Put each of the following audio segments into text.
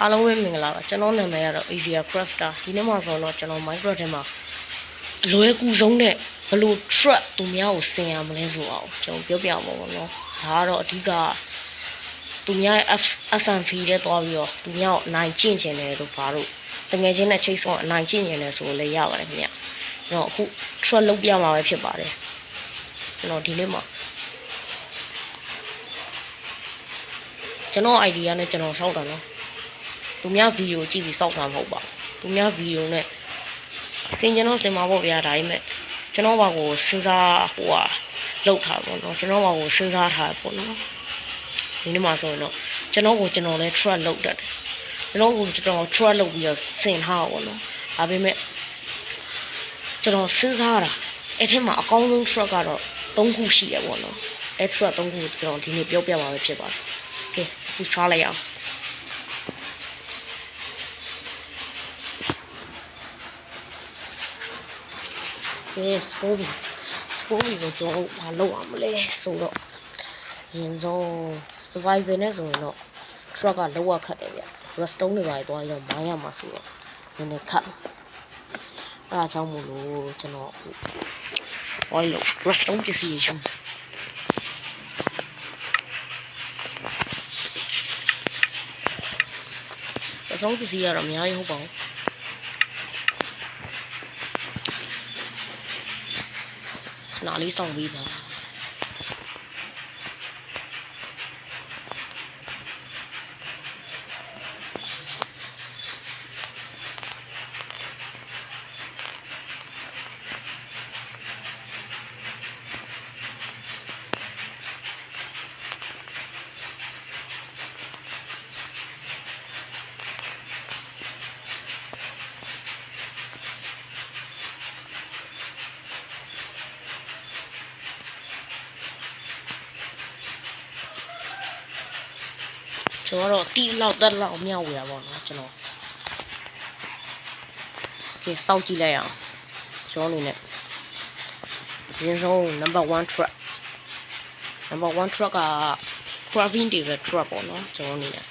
အားလုံးပဲမင်္ဂလာပါကျွန်တော်နာမည်ကတော့ Avia Crafter ဒီနေ့မှာဆိုတော့ကျွန်တော် Minecraft ထဲမှာအလွယ်ကူဆုံးနဲ့ဘယ်လို truck သူများကိုဆင်ရမလဲဆိုအောင်ကျွန်တော်ပြောပြမှာပေါ့နော်ဒါကတော့အဓိကသူများရဲ့ F- SMV တဲ့တွားပြီးတော့သူများကိုအနိုင်ကျင့်ချင်တယ်လို့ဘာလို့တကယ်ချင်းနဲ့ချိတ်ဆုံးအနိုင်ကျင့်ချင်တယ်ဆိုလည်းရပါတယ်ခင်ဗျကျွန်တော်အခု truck လုပ်ပြမှာပဲဖြစ်ပါတယ်ကျွန်တော်ဒီနေ့မှာ ကျွန်တော် idea နဲ့ကျွန်တော်စောက်တာနော်သူများဗီဒီယိုကြည့်ပြီးစောက်တာမဟုတ်ပါဘူးသူများဗီဒီယိုနဲ့စင်ကျွန်တော်စင်မှာပေါ့ဗျာဒါပေမဲ့ကျွန်တော်ဘာကိုစဉ်းစားဟိုဟာလောက်ထားပေါ့နော်ကျွန်တော်ဘာကိုစဉ်းစားထားပေါ့နော်ဒီနေ့မှာဆိုရင်တော့ကျွန်တော်ကိုကျွန်တော်လည်း track လောက်တတ်တယ်ကျွန်တော်ကိုကျွန်တော် track လောက်ပြီးတော့စင်ထားပေါ့နော်ဒါပေမဲ့ကျွန်တော်စဉ်းစားတာအဲ့ထက်မှာအကောင်းဆုံး track ကတော့၃ခုရှိတယ်ပေါ့နော်အဲ့ track ၃ခုကိုကျွန်တော်ဒီနေ့ပြောပြပါမယ်ဖြစ်ပါတယ် ကဲသူစားလိုက်အောင်ကဲစပိုးဘီစပိုးဘီကိုကျွန်တော်ဘာလုပ်အောင်မလဲဆိုတော့ရင်ဆုံး survival နဲ့ဆိုရင်တော့ truck ကလောက်ရခတ်တယ်ဗျ redstone တွေပါသွားရောမိုင်းရမှာဆိုတော့နည်းနည်းခတ်အဲ့ဒါကြောင့်မို့လို့ကျွန်တော် oil redstone ပစ္စည်းရယူ အဆုံးပစ္စည်းကတော့အများကြီးဟုတ်ပါဘူးနားလေးဆောင်ပြီးပါ ကျွန်တော်တော့တီလောက်တက်လောက်မြောက်ဝေတာပေါ့နော်ကျွန်တော်ဒီစောက်ကြည့်လိုက်အောင်ကျွန်တော်အနေနဲ့ရင်းဆုံး number 1 truck number 1 truck က crabbing table truck ပေါ့နော်ကျွန်တော်အနေနဲ့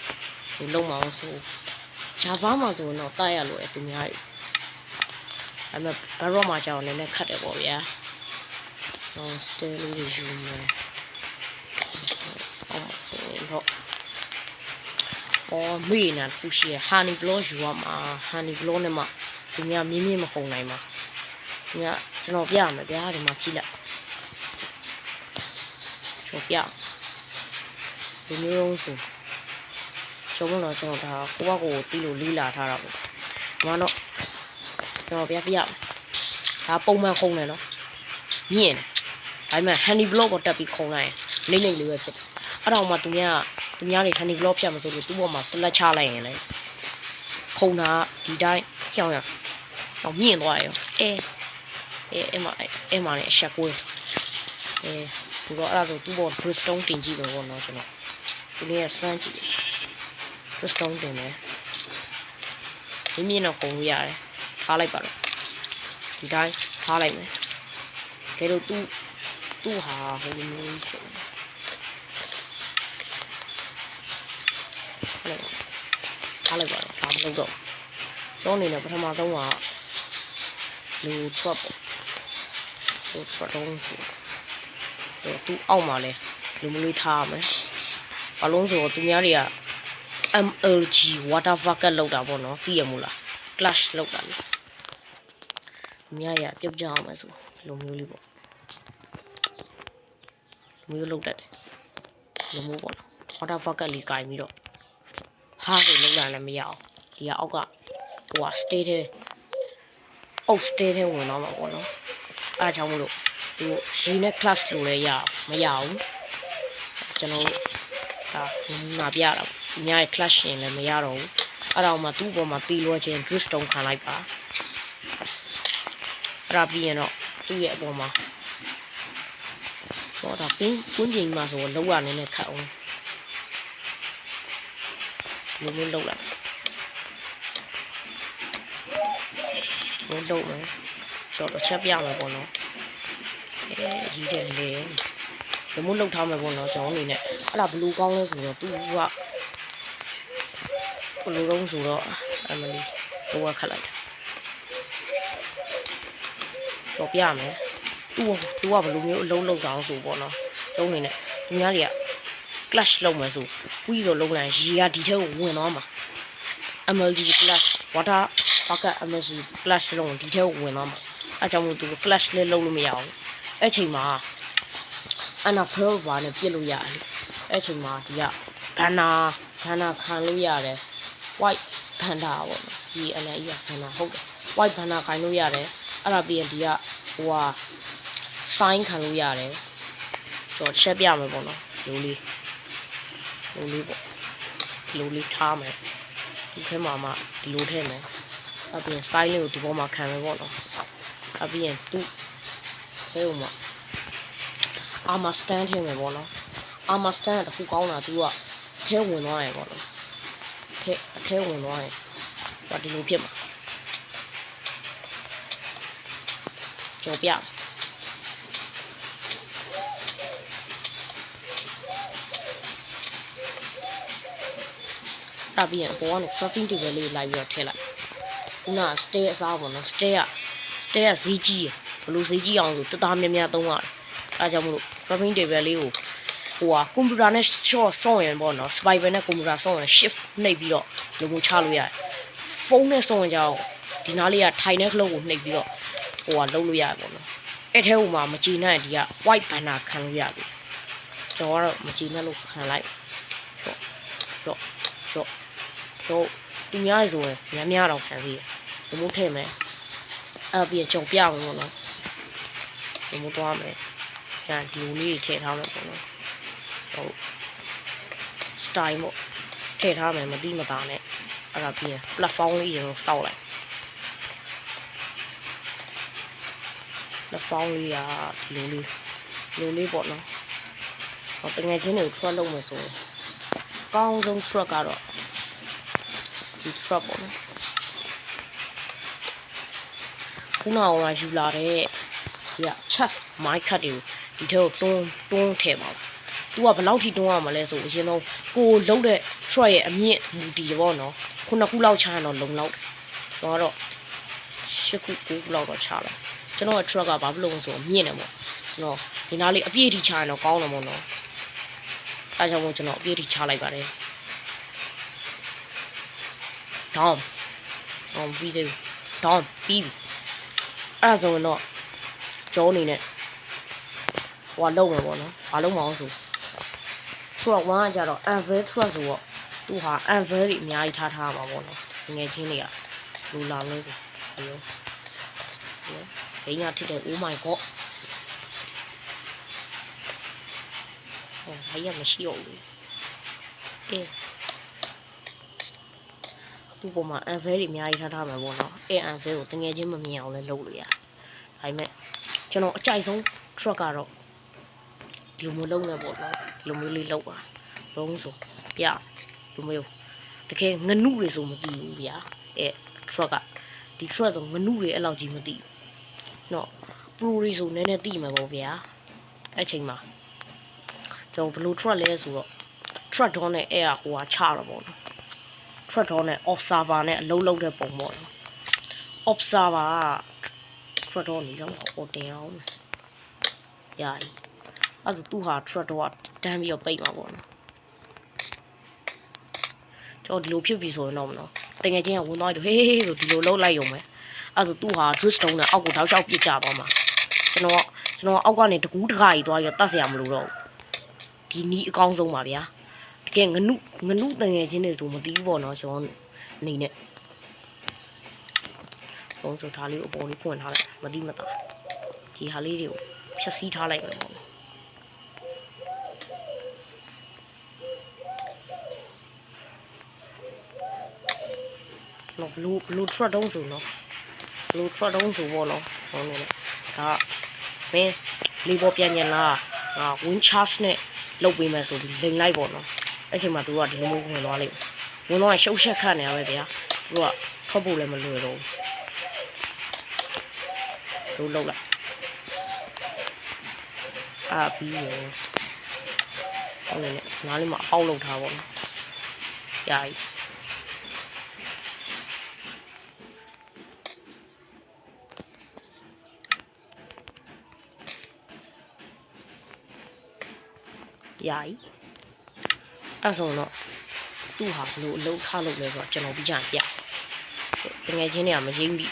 ဒီလုံးမအောင်ဆို Java မှာဆိုရင်တော့တိုက်ရလို့အတူများကြီးအဲ့မဲ့ Barrow မှာကြောင်လည်းနည်းခတ်တယ်ပေါ့ဗျာဟော still လေးတွေယူမယ်အော်ဆိုရင်တော့ အော်မေးနေတာတစ်ခုရှိရဟာနီဘလော့ယူရမှာဟာနီဘလော့နဲ့မှဒီညမြင်းမြင်းမခုံနိုင်မှာဒီညကျွန်တော်ပြရမယ်ဗျာဒီမှာကြည့်လိုက်ကျွန်တော်ပြဒီမျိုးလုံးဆိုကျွန်တော်တော့ကျွန်တော်ဒါကိုယ့်ဘက်ကိုတီးလို့လေးလာထားတာပေါ့ဒီမှာတော့ကျွန်တော်ပြပြရမယ်ဒါပုံမှန်ခုံတယ်နော်မြင့်တယ်ဒါပေမဲ့ဟန်နီဘလော့ကိုတက်ပြီးခုံလိုက်ရင်လိမ့်လိမ့်လေးပဲဖြစ်တယ် အဲ့တော့မှသူများကသူများတွေ honey block ဖြတ်မစိုးလို့သူ့ဘောမှာ select ချလိုက်ရင်လေခုံတာဒီတိုင်းဖြောင်းရတော့မြင့်သွားရောအဲအဲအဲ့မှာအဲ့မှာလည်းအချက်ကိုးအဲဆိုတော့အဲ့ဒါဆိုသူ့ဘော drillstone တင်ကြည့်တော့ဘောနော်ကျွန်တော်ဒီနေ့ကစမ်းကြည့် drillstone တင်တယ်ဒီမြင့်တော့ခုံလို့ရတယ်ထားလိုက်ပါတော့ဒီတိုင်းထားလိုက်မယ်ကဲတော့သူ့သူ့ဟာဟိုလိုမျိုးဆို ဟုတ်ထားလိုက်ပါတော့ဒါမလုပ်တော့ကျောင်းအနေနဲ့ပထမဆုံးကလူ trap ပေါ့လူ trap တော့ဆိုတော့သူအောက်မှာလဲလူမလို့ထားရမယ်ဘာလုံးဆိုတော့သူများတွေက MLG water bucket လောက်တာပေါ့နော်သိရမို့လား clash လောက်တာလေသူများရပြုတ်ကြအောင်မယ်ဆိုလူမျိုးလေးပေါ့လူမျိုးလောက်တတ်တယ်လူမျိုးပေါ့နော် water bucket လေးကင်ပြီးတော့ ဟာကိုလုံးလာလည်းမရအောင်ဒီကအောက်ကဟိုက stay တဲ့အောက် stay တဲ့ဝင်တော့မှာပေါ့နော်အားကြောင့်မလို့ဒီရီနဲ့ class လို့လည်းရအောင်မရအောင်ကျွန်တော်ဒါငါပြတာပေါ့ဒီညရဲ့ class ရှင်လည်းမရတော့ဘူးအဲ့ဒါမှသူ့ပေါ်မှာပြီးလို့ချင်း drillstone ခံလိုက်ပါအဲ့ဒါပြီးရင်တော့သူ့ရဲ့အပေါ်မှာဆိုတော့ပင်းကွင်းပြင်မှာဆိုတော့လောက်ရနေနဲ့ခတ်အောင် မျိုးမျိုးလောက်လိုက်မျိုးလောက်မယ်ကျွန်တော်တစ်ချက်ပြမယ်ပေါ့နော်အဲကြီးတယ်လေဒီမျိုးလောက်ထားမယ်ပေါ့နော်ကျွန်တော်အနေနဲ့အဲ့ဒါဘလူးကောင်းလဲဆိုတော့သူကဘလိုတော့ဆိုတော့အမလီတော့ဝက်ခတ်လိုက်တာကြော်ပြမယ်သူ့သူကဘလိုမျိုးအလုံးလုံးတောင်ဆိုပေါ့နော်ကျုံးနေနဲ့သူများတွေက clash လုပ်မယ်ဆိုပြီးတော့လုံးလိုက်ရေကဒီထဲကိုဝင်သွားမှာ MLG clash water bucket MLG clash လုံးဒီထဲကိုဝင်သွားမှာအဲကြောင့်မို့သူ clash လေးလုပ်လို့မရအောင်အဲ့ချိန်မှာအနာဖရောဘာနဲ့ပြစ်လို့ရတယ်လေအဲ့ချိန်မှာဒီကဘန်နာဘန်နာခံလို့ရတယ် white ဘန်နာပေါ့နော်ဒီအနက်ကြီးကဘန်နာဟုတ်တယ် white ဘန်နာခံလို့ရတယ်အဲ့ဒါပြီးရင်ဒီကဟိုဟာ sign ခံလို့ရတယ်တော့ချက်ပြမယ်ပေါ့နော်လိုလေး လိုလေးပေါ့ဒီလိုလေးထားမယ်ဒီထဲမှာမှဒီလိုထည့်မယ်အပြင် sign လေးကိုဒီပေါ်မှာခံမယ်ပေါ့နော်အပြင်သူ့ထဲမှာ armor stand ထည့်မယ်ပေါ့နော် armor stand ကတခုကောင်းတာသူကထဲဝင်သွားတယ်ပေါ့နော်ထဲအထဲဝင်သွားတယ်ဒါဒီလိုဖြစ်မှာကြော်ပြ တပ်ပြီးရင်အပေါ်ကနေ crafting table လေးလိုက်ပြီးတော့ထည့်လိုက်ခုနက stay အစားပေါ့နော် stay က stay ကဈေးကြီးရယ်ဘယ်လိုဈေးကြီးအောင်ဆိုတသားများများသုံးရတယ်အဲဒါကြောင့်မလို့ crafting table လေးကိုဟိုဟာကွန်ပျူတာနဲ့ short ဆော့ရင်ပေါ့နော် spider နဲ့ကွန်ပျူတာဆော့ရင် shift နှိပ်ပြီးတော့လုံမှုချလို့ရတယ်ဖုန်းနဲ့ဆော့ရင်ကြောင်ဒီနားလေးကထိုင်တဲ့ခလုတ်ကိုနှိပ်ပြီးတော့ဟိုဟာလုံးလို့ရတယ်ပေါ့နော်အဲ့ထဲဟိုမှာမကြည်နိုင်ဒီက white banner ခံလို့ရပြီကျွန်တော်ကတော့မကြည်နဲ့လို့ခံလိုက်တော့တော့တော့ တော့သူများရေဆိုရင်များများတော့ခံသေးတယ်ဒီမို့ထည့်မယ်အဲ့ပြီးရင်ကြုံပြမယ်ပေါ့နော်ဒီမို့သွားမယ်ကျန်ဒီလိုလေးထည့်ထားမယ်ပေါ့နော်ဟုတ် style ပေါ့ထည့်ထားမယ်မတိမတာနဲ့အဲ့ဒါပြီးရင် platform လေးရင်စောက်လိုက် platform လေးကဒီလိုလေးဒီလိုလေးပေါ့နော်ဟောတငယ်ချင်းတွေကို truck လုပ်မယ်ဆိုရင်အကောင်းဆုံး truck ကတော့ ဒီ trap ပေါ့နော်ခုနကယူလာတဲ့ဒီက chest mic cut တွေကိုဒီထဲကိုတွန်းတွန်းထည့်ပါသူကဘယ်လောက်ထိတွန်းရမလဲဆိုအရင်တော့ကိုလုံးတဲ့ trap ရဲ့အမြင့်မူတည်ပေါ့နော်ခုနှစ်ခုလောက်ချရင်တော့လုံလောက်တယ်ကျွန်တော်ကတော့ရှစ်ခုကိုခုလောက်တော့ချလိုက်ကျွန်တော်ရဲ့ trap ကဘာဖြစ်လို့လဲဆိုတော့မြင့်တယ်ပေါ့ကျွန်တော်ဒီနားလေးအပြည့်အထိချရင်တော့ကောင်းတယ်ပေါ့နော်အဲကြောင့်မို့ကျွန်တော်အပြည့်အထိချလိုက်ပါတယ် down အောင်ပြီးသေးဘူး down ပြီးပြီအဲ့ဒါဆိုရင်တော့ကျုံးအနေနဲ့ဟိုကလုံးမယ်ပေါ့နော်ဘာလုံးမအောင်ဆို truck 1ကကြတော့ anvil truck ဆိုတော့သူဟာ anvil တွေအများကြီးထားထားမှာပေါ့နော်ငယ်ချင်းတွေကလူလာလို့ဆိုဒီရောဒီရောဒိညာထစ်တယ် oh my god ဟောဘာရမရှိတော့ဘူးအေး သူ့ပေါ်မှာ unveil တွေအများကြီးထားထားမှာပေါ့နော်အဲ unveil ကိုတငယ်ချင်းမမြင်အောင်လည်းလုပ်လို့ရတယ်ဒါပေမဲ့ကျွန်တော်အကြိုက်ဆုံး truck ကတော့ဒီလိုမျိုးလုံးနေပေါ့နော်ဒီလိုမျိုးလေးလောက်ပါလုံးဆိုပြဒီမျိုးတကယ်ငနုတွေဆိုမသိဘူးဗျာအဲ truck ကဒီ truck တော့ငနုတွေအဲ့လောက်ကြီးမသိဘူးနော် pro တွေဆိုနည်းနည်းသိမှာပေါ့ဗျာအဲ့ချိန်မှာကျွန်တော်ဘယ်လို truck လဲဆိုတော့ truck တော့နဲ့အဲ့ဟာဟိုဟာချတော့ပေါ့နော် ထွက်တော့နဲ့ observer နဲ့အလုံးလုံးတဲ့ပုံပေါ့နော် observer ကထွက်တော့နေဆောင်ဟိုတင်အောင်ရာကြီးအဲ့ဒါသူဟာထွက်တော့တန်းပြီးတော့ပိတ်မှာပေါ့နော်ကျွန်တော်ဒီလိုဖြစ်ပြီဆိုရင်တော့မနော်တကယ်ချင်းကဝင်သွားတယ်ဟေးဟေးဆိုဒီလိုလုံးလိုက်ရုံပဲအဲ့ဒါသူဟာ drift stone နဲ့အောက်ကိုတောက်လျှောက်ပစ်ကြသွားမှာကျွန်တော်ကျွန်တော်အောက်ကနေတကူးတခါကြီးသွားရတတ်เสียမလို့တော့ဒီနီးအကောင်းဆုံးပါဗျာ တ ကယ်ငနုငနုတငယ်ချင်းတွေဆိုမသိဘူးပေါ့နော်ကျွန်တော်အနေနဲ့ဘုံဆိုထားလေးကိုအပေါ်လေးဖွင့်ထားလိုက်မတိမတာဒီဟာလေးတွေကိုဖြတ်စည်းထားလိုက်မယ်ပေါ့နော်နော်ဘလူးဘလူးထရက်တုံးဆိုနော်ဘလူးထရက်တုံးဆိုပေါ့နော်ဟောနေလေဒါမင်းလေးပေါ်ပြန်ညင်လားငါ win charge နဲ့လုတ်ပေးမယ်ဆိုပြီးလိန်လိုက်ပေါ့နော် အဲ့ချိန်မှာသူကဒီလိုမျိုးဝင်သွားလိမ့်မယ်ဝင်တော့ရှုပ်ရှက်ခတ်နေရပဲဗျာသူကထွက်ဖို့လည်းမလွယ်တော့ဘူးလုံးလောက်လိုက်အာပြီးရောဟိုနေနဲ့နားလေးမှာအောက်လောက်ထားပါတော့ရာကြီး呀。Yeah. အဲ့ဆိုတော့သူ့ဟာဘလို့အလုံးထားလို့လဲဆိုတော့ကျွန်တော်ပြီးကြရင်ပြတကယ်ချင်းတွေကမရင်းပြီ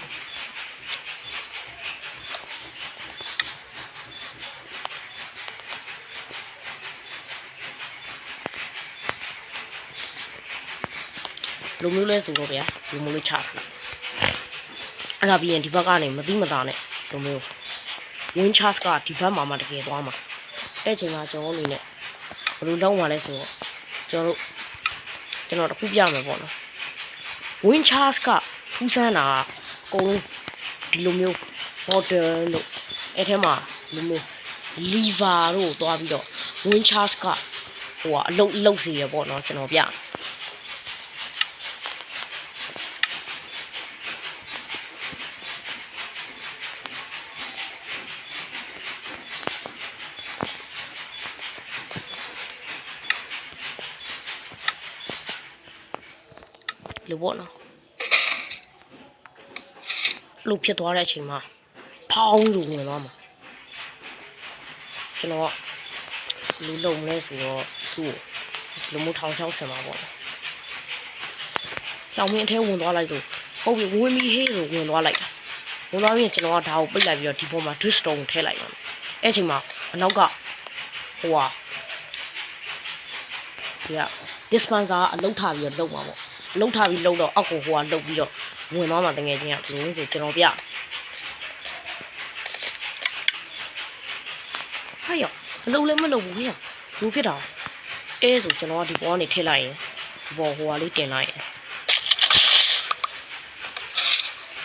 လိုမျိုးလဲဆိုတော့ဗျာလိုမျိုးလေးချစီအဲ့ဒါပြီးရင်ဒီဘက်ကနေမသိမသာနဲ့လိုမျိုး win charge ကဒီဘက်မှာမှတကယ်သွားမှာအဲ့ချိန်မှာကျွန်တော်အနေနဲ့ဘယ်လိုလုပ်မှာလဲဆိုတော့ ကျွန်တော်တို့ကျွန်တော်တခုပြမယ်ပေါ့နော် win charge ကထူးဆန်းတာကအကုန်လုံးဒီလိုမျိုး model လို့အဲ့ထဲမှာဒီလိုမျိုး lever တို့သွားပြီးတော့ win charge ကဟိုကအလုတ်လုတ်စီရပေါ့နော်ကျွန်တော်ပြ လို့ပေါ့နော်လို့ဖြစ်သွားတဲ့အချိန်မှာဖောင်းလို့ဝင်သွားမှာကျွန်တော်ကလူလုံမလဲဆိုတော့သူ့ကိုဒီလိုမျိုးထောင်ချောက်ဆင်မှာပေါ့နော်လောင်မင်းအထဲဝင်သွားလိုက်ဆိုဟုတ်ပြီဝင်ပြီးဟေးဆိုဝင်သွားလိုက်တာဝင်သွားပြီးရင်ကျွန်တော်ကဒါကိုပိတ်လိုက်ပြီးတော့ဒီပေါ်မှာ twist stone ထည့်လိုက်ပါမယ်အဲ့အချိန်မှာအနောက်ကဟိုဟာဒီက dispenser ကအလုတ်ထားပြီးတော့လုံမှာပေါ့ လှုပ်ထားပြီးလှုပ်တော့အောက်ကိုဟိုကလှုပ်ပြီးတော့ဝင်သွားမှတကယ်ချင်းကဘလို့လဲဆိုကျွန်တော်ပြဟဲ့ရောမလှုပ်လည်းမလှုပ်ဘူးဟဲ့ဘူးဖြစ်တာအဲဆိုကျွန်တော်ကဒီပေါ်ကနေထည့်လိုက်ရင်ဒီပေါ်ဟိုကလေးတင်လိုက်ရင်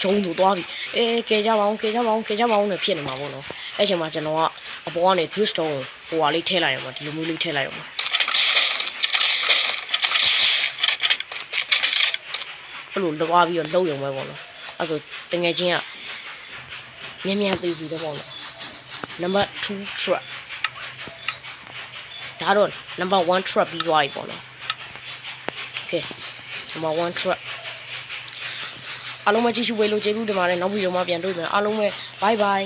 ကျုံသူသွားပြီအဲကဲကြပါအောင်ကဲကြပါအောင်ကဲကြပါအောင်နဲ့ဖြစ်နေမှာပေါ့နော်အဲ့ချိန်မှာကျွန်တော်ကအပေါ်ကနေ twist stone ဟိုကလေးထည့်လိုက်ရမှာဒီလိုမျိုးလေးထည့်လိုက်ရမှာ အဲ့လိုလွားပြီးတော့လှုပ်ရုံပဲပေါ့နော်အဲ့ဆိုတငယ်ချင်းကမြန်မြန်သိစီတော့ပေါ့နော် number 2 truck ဒါတော့ number 1 truck ပြီးသွားပြီပေါ့နော် okay number 1 truck အားလုံးပဲကြည့်ရှုပေးလို့ကျေးဇူးတင်ပါတယ်နောက်ဗီဒီယိုမှာပြန်တွေ့မယ်အားလုံးပဲ bye bye